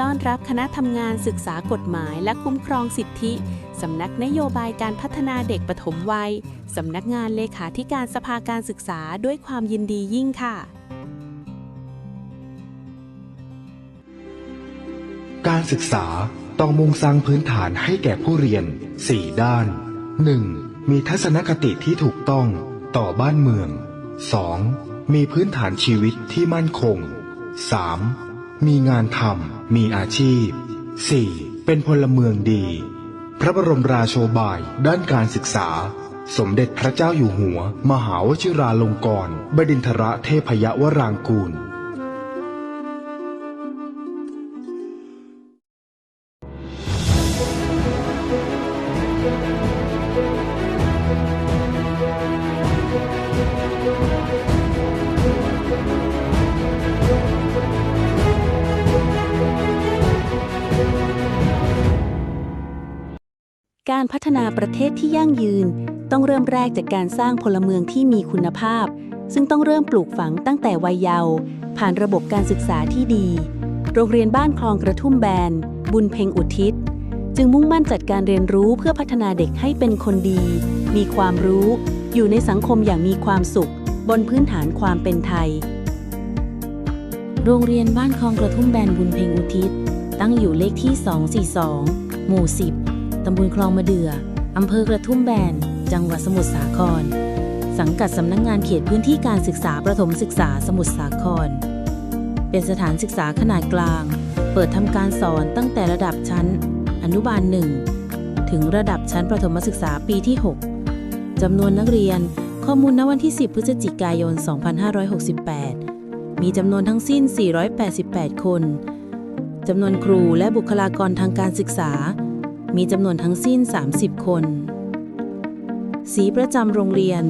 ต้อนรับคณะทำงานศึกษากฎหมายและคุ้มครองสิทธิ สำนักนโยบายการพัฒนาเด็กปฐมวัย สำนักงานเลขาธิการสภาการศึกษาด้วยความยินดียิ่งค่ะ การศึกษาต้องมุ่งสร้างพื้นฐานให้แก่ผู้เรียน 4 ด้าน 1. มีทัศนคติที่ถูกต้องต่อบ้านเมือง 2. มีพื้นฐานชีวิตที่มั่นคง 3. มีงานทำมีอาชีพ 4. เป็นพลเมืองดี พระบรมราโชบายด้านการศึกษา สมเด็จพระเจ้าอยู่หัว มหาวชิราลงกรณบดินทรเทพยวรางกูล การพัฒนาประเทศที่ยั่งยืน ต้องเริ่มแรกจากการสร้างพลเมืองที่มีคุณภาพ ซึ่งต้องเริ่มปลูกฝังตั้งแต่วัยเยาว์ผ่านระบบการศึกษาที่ดี โรงเรียนบ้านคลองกระทุ่มแบน บุญเพ็งอุทิศ จึงมุ่งมั่นจัดการเรียนรู้เพื่อพัฒนาเด็กให้เป็นคนดี มีความรู้ อยู่ในสังคมอย่างมีความสุข บนพื้นฐานความเป็นไทย โรงเรียนบ้านคลองกระทุ่มแบนบุญเพ็งอุทิศ ตั้งอยู่เลขที่ 242 หมู่ 10 ตำบลคลองมะเดื่ออำเภอกระทุ่มแบน จังหวัดสมุทรสาคร สังกัดสำนักงงานเขตพื้นที่การศึกษาประถมศึกษาสมุทรสาคร เป็นสถานศึกษาขนาดกลาง เปิดทำการสอนตั้งแต่ระดับชั้น อนุบาล1ถึงระดับชั้นประถมศึกษาปีที่ 6จำนวนนักเรียนข้อมูลณวันที่ 10 พฤศจิกายน 2568 มีจำนวนทั้งสิ้น 488 คน จำนวนครูและบุคลากรทางการศึกษา มีจำนวนทั้งสิ้น 30 คน สีประจำโรงเรียน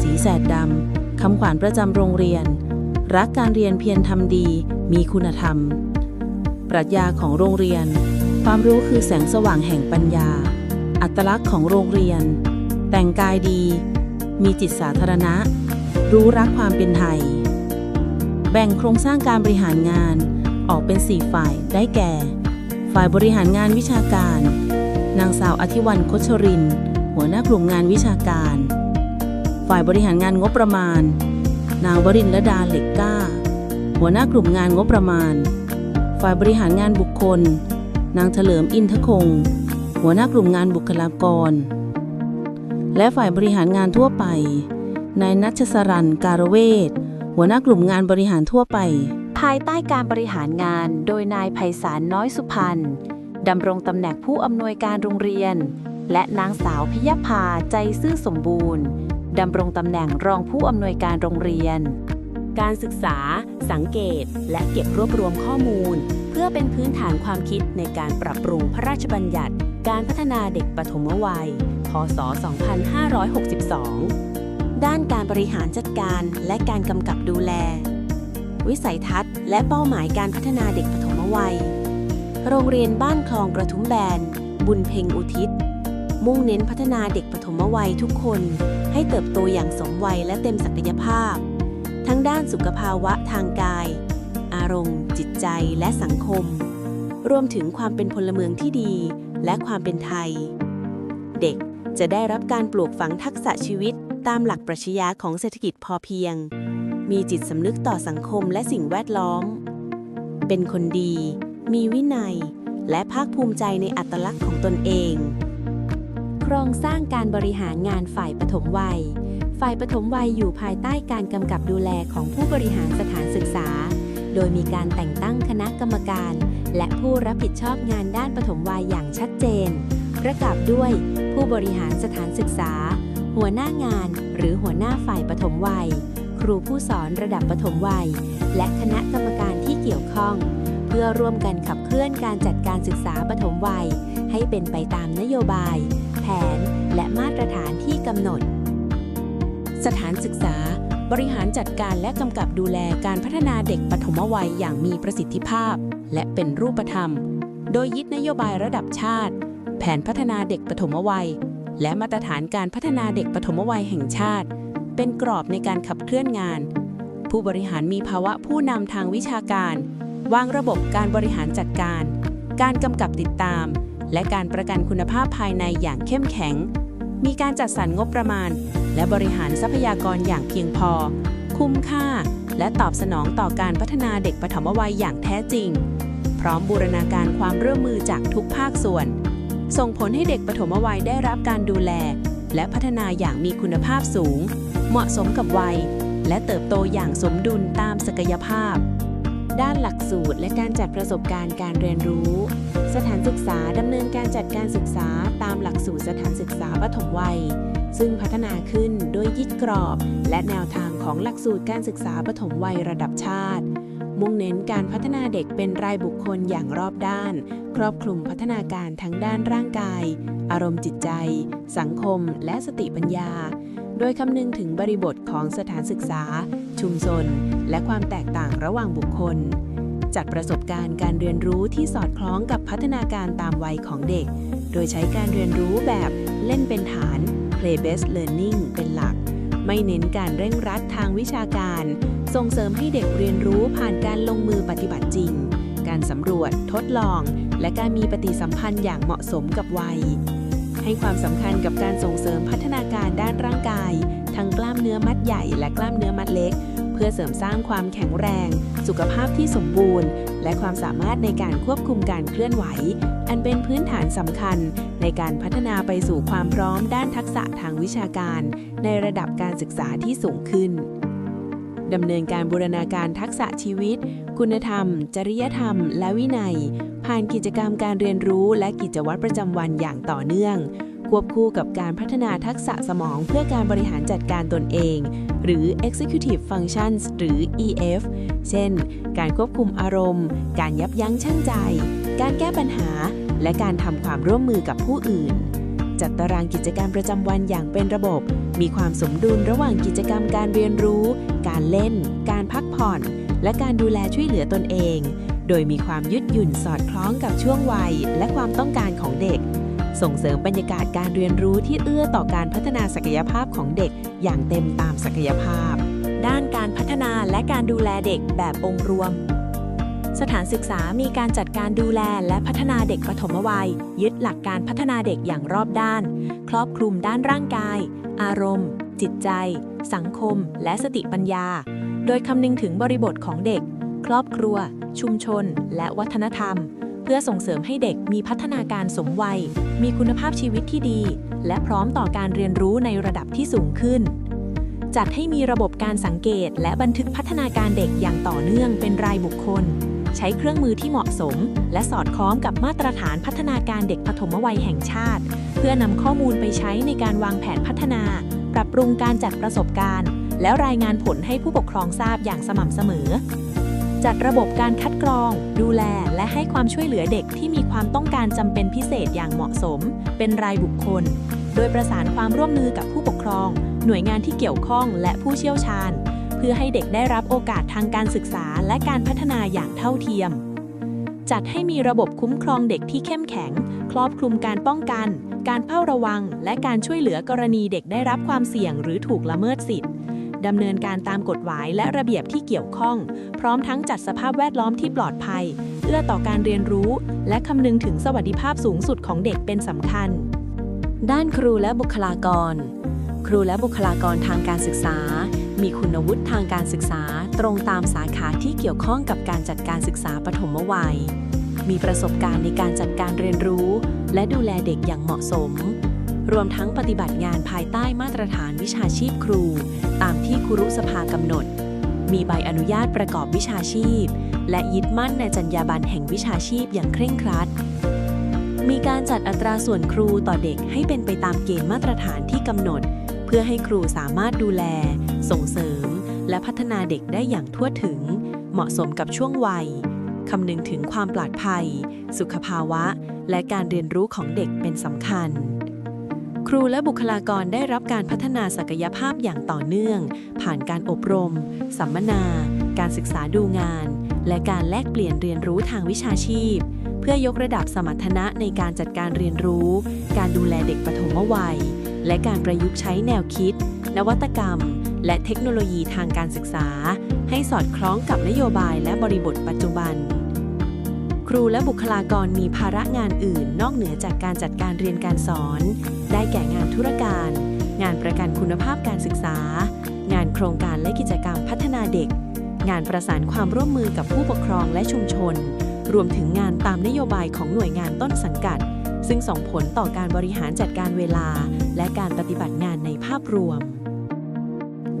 สีแสดดำคำขวัญประจำโรงเรียน รักการเรียนเพียรทำดี มีคุณธรรม ปรัชญาของโรงเรียน ความรู้คือแสงสว่างแห่งปัญญา อัตลักษณ์ของโรงเรียน แต่งกายดี มีจิตสาธารณะ รู้รักความเป็นไทย แบ่งโครงสร้างการบริหารงานออกเป็น 4 ฝ่ายได้แก่ ฝ่ายบริหารงานวิชาการ นางสาวอธิวันคชริน หัวหน้ากลุ่มงานวิชาการ ฝ่ายบริหารงานงบประมาณ นางวรินละดาเหล็กก้า หัวหน้ากลุ่มงานงบประมาณ ฝ่ายบริหารงานบุคคล นางเฉลิมอินทคง หัวหน้ากลุ่มงานบุคลากร และฝ่ายบริหารงานทั่วไป นายนัชสรันการเวศหัวหน้ากลุ่มงานบริหารทั่วไป ภายใต้การบริหารงานโดยนายไพศาลน้อยสุพรรณ ดำรงตำแหน่งผู้อำนวยการโรงเรียน และนางสาวพิยภาใจซื่อสมบูรณ์ดำรงตำแหน่งรองผู้อำนวยการโรงเรียน การศึกษา สังเกต และเก็บรวบรวมข้อมูล เพื่อเป็นพื้นฐานความคิดในการปรับปรุงพระราชบัญญัติ การพัฒนาเด็กปฐมวัย พศ 2562 ด้านการบริหารจัดการและการกำกับดูแล วิสัยทัศน์ และเป้าหมายการพัฒนาเด็กปฐมวัย โรงเรียนบ้านคลองกระทุ่มแบน บุญเพ็งอุทิศ มุ่งเน้นพัฒนาเด็กปฐมวัยทุกคน ให้เติบโตอย่างสมวัยและเต็มศักยภาพ ทั้งด้านสุขภาวะทางกาย อารมณ์ จิตใจและสังคม รวมถึงความเป็นพลเมืองที่ดี และความเป็นไทย เด็กจะได้รับการปลูกฝังทักษะชีวิตตามหลักปรัชญาของเศรษฐกิจพอเพียง มีจิตสำนึกต่อสังคมและสิ่งแวดล้อม เป็นคนดี มีวินัย และภาคภูมิใจในอัตลักษณ์ของตนเอง โครงสร้างการบริหารงานฝ่ายปฐมวัย ฝ่ายปฐมวัยอยู่ภายใต้การกำกับดูแลของผู้บริหารสถานศึกษา โดยมีการแต่งตั้งคณะกรรมการ และผู้รับผิดชอบงานด้านปฐมวัยอย่างชัดเจน ประกอบด้วย ผู้บริหารสถานศึกษา หัวหน้างาน หรือหัวหน้าฝ่ายปฐมวัย ครูผู้สอนระดับปฐมวัย และคณะกรรมการที่เกี่ยวข้อง พื่อร่วมกันขับเคลื่อนการจัดการศึกษาปฐมวัย ให้เป็นไปตามนโยบาย แผน และมาตรฐานที่กำหนด สถานศึกษา บริหารจัดการและกำกับดูแลการพัฒนาเด็กปฐมวัยอย่างมีประสิทธิภาพ และเป็นรูปธรรม โดยยึดนโยบายระดับชาติ แผนพัฒนาเด็กปฐมวัย และมาตรฐานการพัฒนาเด็กปฐมวัยแห่งชาติ เป็นกรอบในการขับเคลื่อนงาน ผู้บริหารมีภาวะผู้นำทางวิชาการ วางระบบการบริหารจัดการ การกำกับติดตาม และการประกันคุณภาพภายในอย่างเข้มแข็ง มีการจัดสรรงบประมาณ และบริหารทรัพยากรอย่างเพียงพอ คุ้มค่า และตอบสนองต่อการพัฒนาเด็กปฐมวัยอย่างแท้จริง พร้อมบูรณาการความร่วมมือจากทุกภาคส่วน ส่งผลให้เด็กปฐมวัยได้รับการดูแล และพัฒนาอย่างมีคุณภาพสูง เหมาะสมกับวัย และเติบโตอย่างสมดุลตามศักยภาพ ด้านหลักสูตร และการจัดประสบการณ์การเรียนรู้ สถานศึกษาดำเนินการจัดการศึกษาตามหลักสูตรสถานศึกษาปฐมวัย ซึ่งพัฒนาขึ้นโดยยึดกรอบ และแนวทางของหลักสูตรการศึกษาปฐมวัยระดับชาติ มุ่งเน้นการพัฒนาเด็กเป็นรายบุคคลอย่างรอบด้าน ครอบคลุมพัฒนาการทั้งด้านร่างกาย อารมณ์จิตใจ สังคม และสติปัญญา โดยคำนึงถึงบริบทของสถานศึกษา ชุมชน และความแตกต่างระหว่างบุคคลจัดประสบการณ์การเรียนรู้ที่สอดคล้องกับพัฒนาการตามวัยของเด็ก โดยใช้การเรียนรู้แบบเล่นเป็นฐาน play based learning เป็นหลัก ไม่เน้นการเร่งรัดทางวิชาการ ส่งเสริมให้เด็กเรียนรู้ผ่านการลงมือปฏิบัติจริง การสำรวจ ทดลอง และการมีปฏิสัมพันธ์อย่างเหมาะสมกับวัย ให้ความสำคัญกับการส่งเสริมพัฒนาการด้านร่างกาย ทั้งกล้ามเนื้อมัดใหญ่และกล้ามเนื้อมัดเล็ก เพื่อเสริมสร้างความแข็งแรง สุขภาพที่สมบูรณ์ และความสามารถในการควบคุมการเคลื่อนไหว อันเป็นพื้นฐานสำคัญ ในการพัฒนาไปสู่ความพร้อมด้านทักษะทางวิชาการ ในระดับการศึกษาที่สูงขึ้นดำเนินการบูรณาการทักษะชีวิต คุณธรรม จริยธรรม และวินัย ผ่านกิจกรรมการเรียนรู้และกิจวัตรประจำวันอย่างต่อเนื่อง ควบคู่กับการพัฒนาทักษะสมองเพื่อการบริหารจัดการตนเอง หรือ executive functions หรือ EF เช่น การควบคุมอารมณ์ การยับยั้งชั่งใจ การแก้ปัญหา และการทำความร่วมมือกับผู้อื่น จัดตารางกิจกรรมประจำวันอย่างเป็นระบบ มีความสมดุลระหว่างกิจกรรมการเรียนรู้ การเล่น การพักผ่อน และการดูแลช่วยเหลือตนเอง โดยมีความยืดหยุ่นสอดคล้องกับช่วงวัย และความต้องการของเด็ก ส่งเสริมบรรยากาศการเรียนรู้ที่เอื้อต่อการพัฒนาศักยภาพของเด็กอย่างเต็มตามศักยภาพ ด้านการพัฒนาและการดูแลเด็กแบบองค์รวม สถานศึกษามีการจัดการดูแลและพัฒนาเด็กปฐมวัย ยึดหลักการพัฒนาเด็กอย่างรอบด้าน ครอบคลุมด้านร่างกาย อารมณ์ จิตใจ สังคม และสติปัญญา โดยคำนึงถึงบริบทของเด็ก ครอบครัว ชุมชน และวัฒนธรรม เพื่อส่งเสริมให้เด็กมีพัฒนาการสมวัย มีคุณภาพชีวิตที่ดี และพร้อมต่อการเรียนรู้ในระดับที่สูงขึ้น จัดให้มีระบบการสังเกต และบันทึกพัฒนาการเด็กอย่างต่อเนื่องเป็นรายบุคคล ใช้เครื่องมือที่เหมาะสม และสอดคล้องกับมาตรฐานพัฒนาการเด็กปฐมวัยแห่งชาติ เพื่อนำข้อมูลไปใช้ในการวางแผนพัฒนา ปรับปรุงการจัดประสบการณ์ แล้วรายงานผลให้ผู้ปกครองทราบอย่างสม่ำเสมอ จัดระบบการคัดกรอง ดูแล และให้ความช่วยเหลือเด็กที่มีความต้องการจำเป็นพิเศษอย่างเหมาะสม เป็นรายบุคคล โดยประสานความร่วมมือกับผู้ปกครอง หน่วยงานที่เกี่ยวข้องและผู้เชี่ยวชาญ เพื่อให้เด็กได้รับโอกาสทางการศึกษาและการพัฒนาอย่างเท่าเทียม จัดให้มีระบบคุ้มครองเด็กที่เข้มแข็ง ครอบคลุมการป้องกัน การเฝ้าระวัง และการช่วยเหลือกรณีเด็กได้รับความเสี่ยงหรือถูกละเมิดสิทธิ ดำเนินการตามกฎหมายและระเบียบที่เกี่ยวข้อง พร้อมทั้งจัดสภาพแวดล้อมที่ปลอดภัย เอื้อต่อการเรียนรู้ และคำนึงถึงสวัสดิภาพสูงสุดของเด็กเป็นสำคัญ ด้านครูและบุคลากร ครูและบุคลากรทางการศึกษา มีคุณวุฒิทางการศึกษา ตรงตามสาขาที่เกี่ยวข้องกับการจัดการศึกษาปฐมวัย มีประสบการณ์ในการจัดการเรียนรู้ และดูแลเด็กอย่างเหมาะสม รวมทั้งปฏิบัติงานภายใต้มาตรฐานวิชาชีพครู ตามที่ครุสภากำหนด มีใบอนุญาตประกอบวิชาชีพ และยึดมั่นในจรรยาบรรณแห่งวิชาชีพอย่างเคร่งครัด มีการจัดอัตราส่วนครูต่อเด็กให้เป็นไปตามเกณฑ์มาตรฐานที่กำหนด เพื่อให้ครูสามารถดูแล ส่งเสริม และพัฒนาเด็กได้อย่างทั่วถึง เหมาะสมกับช่วงวัยคำนึงถึงความปลอดภัย สุขภาวะ และการเรียนรู้ของเด็กเป็นสำคัญ ครูและบุคลากรได้รับการพัฒนาศักยภาพอย่างต่อเนื่อง ผ่านการอบรม สัมมนา การศึกษาดูงาน และการแลกเปลี่ยนเรียนรู้ทางวิชาชีพ เพื่อยกระดับสมรรถนะในการจัดการเรียนรู้ การดูแลเด็กปฐมวัย และการประยุกต์ใช้แนวคิด นวัตกรรม และเทคโนโลยีทางการศึกษา ให้สอดคล้องกับนโยบายและบริบทปัจจุบัน ครูและบุคลากรมีภาระงานอื่น นอกเหนือจากการจัดการเรียนการสอน ได้แก่งานธุรการ งานประกันคุณภาพการศึกษา งานโครงการและกิจกรรมพัฒนาเด็ก งานประสานความร่วมมือกับผู้ปกครองและชุมชน รวมถึงงานตามนโยบายของหน่วยงานต้นสังกัด ซึ่งส่งผลต่อการบริหารจัดการเวลา และการปฏิบัติงานในภาพรวม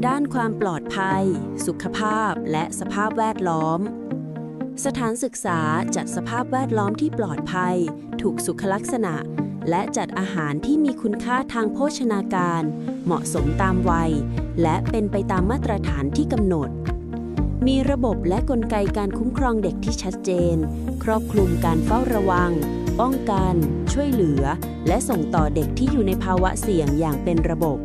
ด้านความปลอดภัย สุขภาพ และสภาพแวดล้อม สถานศึกษาจัดสภาพแวดล้อมที่ปลอดภัย ถูกสุขลักษณะ และจัดอาหารที่มีคุณค่าทางโภชนาการ เหมาะสมตามวัย และเป็นไปตามมาตรฐานที่กำหนด มีระบบและกลไกการคุ้มครองเด็กที่ชัดเจน ครอบคลุมการเฝ้าระวัง ป้องกัน ช่วยเหลือ และส่งต่อเด็กที่อยู่ในภาวะเสี่ยงอย่างเป็นระบบ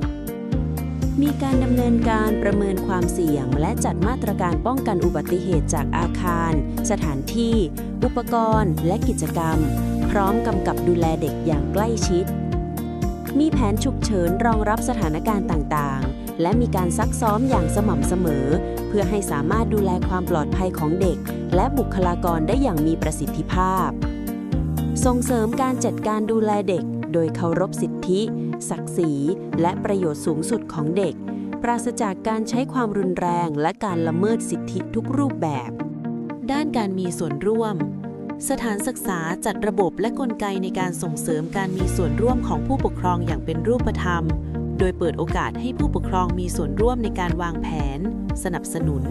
มีการดำเนินการประเมินความเสี่ยง และจัดมาตรการป้องกันอุบัติเหตุจากอาคาร สถานที่ อุปกรณ์ และกิจกรรม พร้อมกำกับดูแลเด็กอย่างใกล้ชิด มีแผนฉุกเฉินรองรับสถานการณ์ต่างๆ และมีการซักซ้อมอย่างสม่ำเสมอ เพื่อให้สามารถดูแลความปลอดภัยของเด็ก และบุคลากรได้อย่างมีประสิทธิภาพ ส่งเสริมการจัดการดูแลเด็ก โดยเคารพสิทธิ ศักดิ์ศรีและประโยชน์สูงสุดของเด็ก ปราศจากการใช้ความรุนแรงและการละเมิดสิทธิทุกรูปแบบ ด้านการมีส่วนร่วม สถานศึกษาจัดระบบและกลไกในการส่งเสริมการมีส่วนร่วมของผู้ปกครองอย่างเป็นรูปธรรม โดยเปิดโอกาสให้ผู้ปกครองมีส่วนร่วมในการวางแผน สนับสนุน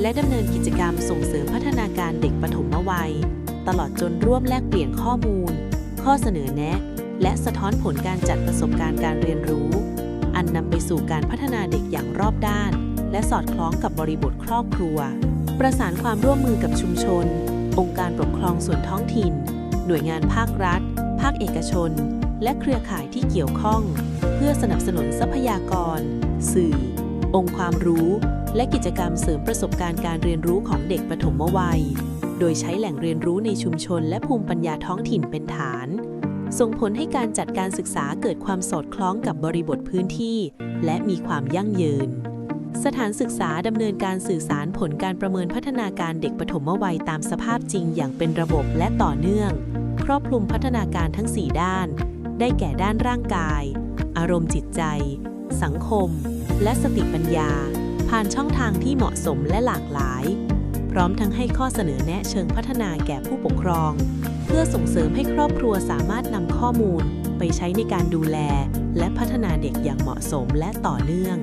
และดำเนินกิจกรรมส่งเสริมพัฒนาการเด็กปฐมวัย ตลอดจนร่วมแลกเปลี่ยนข้อมูล ข้อเสนอแนะ และสะท้อนผลการจัดประสบการณ์การเรียนรู้ อันนำไปสู่การพัฒนาเด็กอย่างรอบด้าน และสอดคล้องกับบริบทครอบครัว ประสานความร่วมมือกับชุมชน องค์การปกครองส่วนท้องถิ่น หน่วยงานภาครัฐ ภาคเอกชน และเครือข่ายที่เกี่ยวข้อง เพื่อสนับสนุนทรัพยากร สื่อ องค์ความรู้ และกิจกรรมเสริมประสบการณ์การเรียนรู้ของเด็กปฐมวัย โดยใช้แหล่งเรียนรู้ในชุมชน และภูมิปัญญาท้องถิ่นเป็นฐาน ส่งผลให้การจัดการศึกษาเกิดความสอดคล้องกับบริบทพื้นที่ และมีความยั่งยืน สถานศึกษาดำเนินการสื่อสารผลการประเมินพัฒนาการเด็กปฐมวัยตามสภาพจริงอย่างเป็นระบบและต่อเนื่อง ครอบคลุมพัฒนาการทั้ง 4 ด้าน ได้แก่ด้านร่างกาย อารมณ์จิตใจ สังคม และสติปัญญา ผ่านช่องทางที่เหมาะสมและหลากหลาย พร้อมทั้งให้ข้อเสนอแนะเชิงพัฒนาแก่ผู้ปกครอง เพื่อส่งเสริมให้ครอบครัวสามารถนำข้อมูลไปใช้ในการดูแล และพัฒนาเด็กอย่างเหมาะสมและต่อเนื่อง